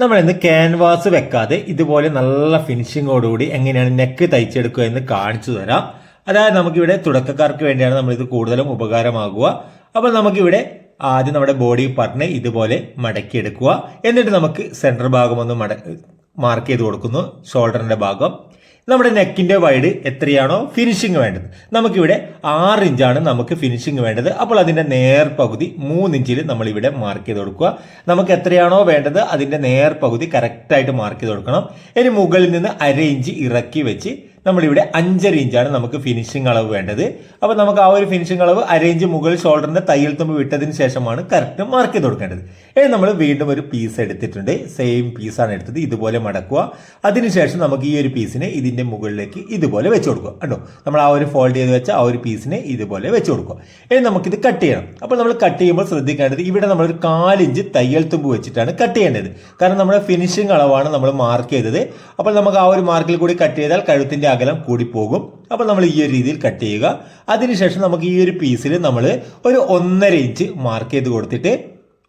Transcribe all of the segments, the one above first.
നമ്മൾ ഇന്ന് ക്യാൻവാസ് വെക്കാതെ ഇതുപോലെ നല്ല ഫിനിഷിങ്ങോടുകൂടി എങ്ങനെയാണ് നെക്ക് തയ്ച്ചെടുക്കുക എന്ന് കാണിച്ചു തരാം. അതായത് നമുക്കിവിടെ തുടക്കക്കാർക്ക് വേണ്ടിയാണ് നമ്മൾ ഇത് കൂടുതലും ഉപകാരമാകുക. അപ്പോൾ നമുക്കിവിടെ ആദ്യം നമ്മുടെ ബോഡി പാർട്ടിനെ ഇതുപോലെ മടക്കിയെടുക്കുക. എന്നിട്ട് നമുക്ക് സെന്റർ ഭാഗം ഒന്ന് മാർക്ക് ചെയ്ത് കൊടുക്കുന്നു. ഷോൾഡറിന്റെ ഭാഗം. നമ്മുടെ നെക്കിന്റെ വൈഡ് എത്രയാണോ ഫിനിഷിംഗ് വേണ്ടത്. നമുക്കിവിടെ ആറ് ഇഞ്ചാണ് നമുക്ക് ഫിനിഷിംഗ് വേണ്ടത്. അപ്പോൾ അതിന്റെ നേർ പകുതി മൂന്ന് ഇഞ്ചിൽ നമ്മൾ ഇവിടെ മാർക്ക് ചെയ്ത് കൊടുക്കുക. നമുക്ക് എത്രയാണോ വേണ്ടത് അതിന്റെ നേർ പകുതി കറക്റ്റായിട്ട് മാർക്ക് ചെയ്ത് കൊടുക്കണം. ഇനി മുകളിൽ നിന്ന് അര ഇഞ്ച് ഇറക്കി വെച്ച് നമ്മളിവിടെ അഞ്ചര ഇഞ്ചാണ് നമുക്ക് ഫിനിഷിംഗ് അളവ് വേണ്ടത്. അപ്പോൾ നമുക്ക് ആ ഒരു ഫിനിഷിംഗ് അളവ് അര ഇഞ്ച് മുകൾ ഷോൾഡറിന്റെ തയ്യൽ തുമ്പ് വിട്ടതിന് ശേഷമാണ് കറക്റ്റ് മാർക്ക് ചെയ്ത് കൊടുക്കേണ്ടത്. ഇനി നമ്മൾ വീണ്ടും ഒരു പീസ് എടുത്തിട്ടുണ്ട്. സെയിം പീസാണ് എടുത്തത്. ഇതുപോലെ മടക്കുക. അതിനുശേഷം നമുക്ക് ഈ ഒരു പീസിനെ ഇതിന്റെ മുകളിലേക്ക് ഇതുപോലെ വെച്ച് കൊടുക്കുക. കണ്ടോ? നമ്മൾ ആ ഒരു ഫോൾഡ് ചെയ്ത് വെച്ച ആ ഒരു പീസിനെ ഇതുപോലെ വെച്ച് കൊടുക്കുക. ഇനി നമുക്കിത് കട്ട് ചെയ്യണം. അപ്പോൾ നമ്മൾ കട്ട് ചെയ്യുമ്പോൾ ശ്രദ്ധിക്കേണ്ടത് ഇവിടെ നമ്മളൊരു കാലിഞ്ച് തയ്യൽ തുമ്പ് വെച്ചിട്ടാണ് കട്ട് ചെയ്യേണ്ടത്. കാരണം നമ്മുടെ ഫിനിഷിംഗ് അളവാണ് നമ്മൾ മാർക്ക് ചെയ്തത്. അപ്പോൾ നമുക്ക് ആ ഒരു മാർക്കിൽ കൂടി കട്ട് ചെയ്താൽ കഴുത്തിന്റെ അകലം കൂടിപ്പോകും. പോകും അപ്പോൾ നമ്മൾ ഈ ഒരു രീതിയിൽ കട്ട് ചെയ്യുക. അതിനുശേഷം നമുക്ക് ഈ ഒരു പീസിൽ നമ്മൾ ഒരു ഒന്നര ഇഞ്ച് മാർക്ക് ചെയ്ത് കൊടുത്തിട്ട്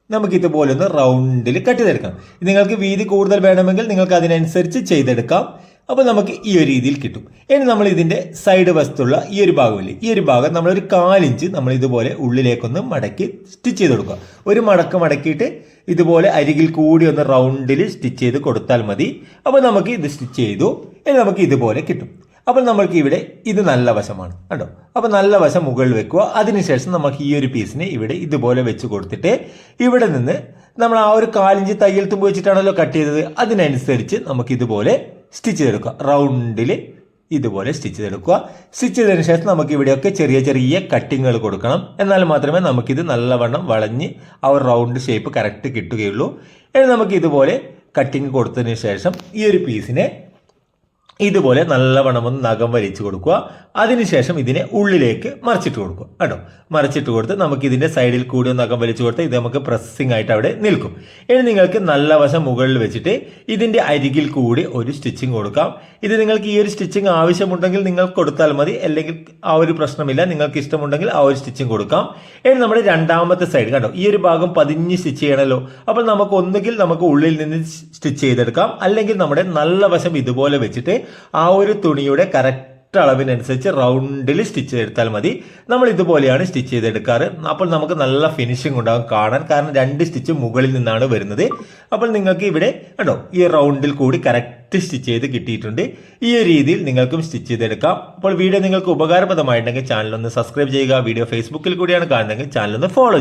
നമുക്ക് ഇതുപോലെ ഒന്ന് റൗണ്ടിൽ കട്ട് ചെയ്തെടുക്കാം. നിങ്ങൾക്ക് വീതി കൂടുതൽ വേണമെങ്കിൽ നിങ്ങൾക്ക് അതിനനുസരിച്ച് ചെയ്തെടുക്കാം. അപ്പോൾ നമുക്ക് ഈ ഒരു രീതിയിൽ കിട്ടും. ഇനി നമ്മൾ ഇതിന്റെ സൈഡ് വശത്തുള്ള ഈ ഒരു ഭാഗമില്ലേ? ഈ ഒരു ഭാഗം നമ്മൾ ഒരു കാലിഞ്ച് നമ്മൾ ഇതുപോലെ ഉള്ളിലേക്കൊന്ന് മടക്കി സ്റ്റിച്ച് ചെയ്ത് കൊടുക്കുക. ഒരു മടക്ക് മടക്കിയിട്ട് ഇതുപോലെ അരികിൽ കൂടി ഒന്ന് റൗണ്ടിൽ സ്റ്റിച്ച് ചെയ്ത് കൊടുത്താൽ മതി. അപ്പോൾ നമുക്ക് ഇത് സ്റ്റിച്ച് ചെയ്തു. ഇനി നമുക്ക് ഇതുപോലെ കിട്ടും. അപ്പോൾ നമ്മൾക്ക് ഇവിടെ ഇത് നല്ല വശമാണ്. കണ്ടോ? അപ്പോൾ നല്ല വശം മുകളിൽ വെക്കുക. അതിനുശേഷം നമുക്ക് ഈ ഒരു പീസിനെ ഇവിടെ ഇതുപോലെ വെച്ച് കൊടുത്തിട്ട് ഇവിടെ നിന്ന് നമ്മൾ ആ ഒരു കാലിഞ്ച് തയ്യൽ തുമ്പ് വെച്ചിട്ടാണല്ലോ കട്ട് ചെയ്തത്. അതിനനുസരിച്ച് നമുക്ക് ഇതുപോലെ സ്റ്റിച്ച് ചെയ്തെടുക്കുക. റൗണ്ടിൽ ഇതുപോലെ സ്റ്റിച്ച് ചെയ്തെടുക്കുക. സ്റ്റിച്ച് ചെയ്തതിന് ശേഷം നമുക്ക് ഇവിടെയൊക്കെ ചെറിയ ചെറിയ കട്ടിങ്ങുകൾ കൊടുക്കണം. എന്നാൽ മാത്രമേ നമുക്കിത് നല്ലവണ്ണം വളഞ്ഞ് ആ ഒരു റൗണ്ട് ഷേപ്പ് കറക്റ്റ് കിട്ടുകയുള്ളൂ. ഇനി നമുക്ക് ഇതുപോലെ കട്ടിങ് കൊടുത്തതിന് ശേഷം ഈ ഒരു പീസിനെ ഇതുപോലെ നല്ലവണ്ണം ഒന്ന് നഖം വലിച്ചു കൊടുക്കുക. അതിനുശേഷം ഇതിനെ ഉള്ളിലേക്ക് മറിച്ചിട്ട് കൊടുക്കുക. കേട്ടോ മറിച്ചിട്ട് കൊടുത്ത് നമുക്ക് ഇതിന്റെ സൈഡിൽ കൂടി നഖം വലിച്ചു കൊടുത്ത് ഇത് നമുക്ക് പ്രസ്സിംഗ് ആയിട്ട് അവിടെ നിൽക്കും. ഇനി നിങ്ങൾക്ക് നല്ല വശം മുകളിൽ വെച്ചിട്ട് ഇതിന്റെ അരികിൽ കൂടി ഒരു സ്റ്റിച്ചിങ് കൊടുക്കാം. ഇത് നിങ്ങൾക്ക് ഈ ഒരു സ്റ്റിച്ചിങ് ആവശ്യമുണ്ടെങ്കിൽ നിങ്ങൾ കൊടുത്താൽ മതി. അല്ലെങ്കിൽ ആ ഒരു പ്രശ്നമില്ല. നിങ്ങൾക്ക് ഇഷ്ടമുണ്ടെങ്കിൽ ആ ഒരു സ്റ്റിച്ചിങ് കൊടുക്കാം. ഇനി നമ്മുടെ രണ്ടാമത്തെ സൈഡ് കേട്ടോ ഈ ഒരു ഭാഗം പതിഞ്ഞ് സ്റ്റിച്ച് ചെയ്യണമല്ലോ അപ്പോൾ നമുക്ക് ഒന്നുകിൽ നമുക്ക് ഉള്ളിൽ നിന്ന് സ്റ്റിച്ച് ചെയ്തെടുക്കാം. അല്ലെങ്കിൽ നമ്മുടെ നല്ല വശം ഇതുപോലെ വെച്ചിട്ട് ആ ഒരു തുണിയുടെ കറക്റ്റ് അളവിനനുസരിച്ച് റൗണ്ടിൽ സ്റ്റിച്ച് ചെയ്തെടുത്താൽ മതി. നമ്മൾ ഇതുപോലെയാണ് സ്റ്റിച്ച് ചെയ്തെടുക്കാറ്. അപ്പോൾ നമുക്ക് നല്ല ഫിനിഷിംഗ് ഉണ്ടാകും കാണാൻ. കാരണം രണ്ട് സ്റ്റിച്ച് മുകളിൽ നിന്നാണ് വരുന്നത്. അപ്പോൾ നിങ്ങൾക്ക് ഇവിടെ കണ്ടോ ഈ റൗണ്ടിൽ കൂടി കറക്റ്റ് സ്റ്റിച്ച് ചെയ്ത് കിട്ടിയിട്ടുണ്ട്. ഈ രീതിയിൽ നിങ്ങൾക്കും സ്റ്റിച്ച് ചെയ്തെടുക്കാം. അപ്പോൾ വീഡിയോ നിങ്ങൾക്ക് ഉപകാരപ്രദമായിട്ടുണ്ടെങ്കിൽ ചാനൽ ഒന്ന് സബ്സ്ക്രൈബ് ചെയ്യുക. വീഡിയോ ഫേസ്ബുക്കിൽ കൂടിയാണ് കാണുന്നതെങ്കിൽ ചാനൽ ഒന്ന് ഫോളോ